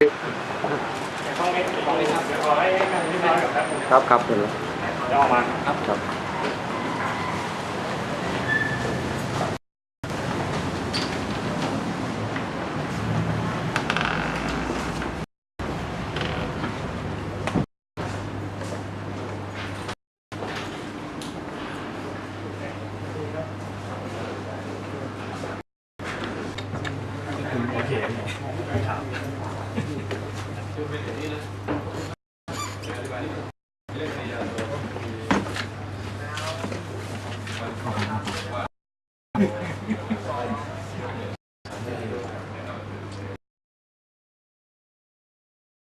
ครับครับเห็นแล้วเดี๋ยวออกมาครับครับโอเค เป็นอย่างนี้นะอธิบาย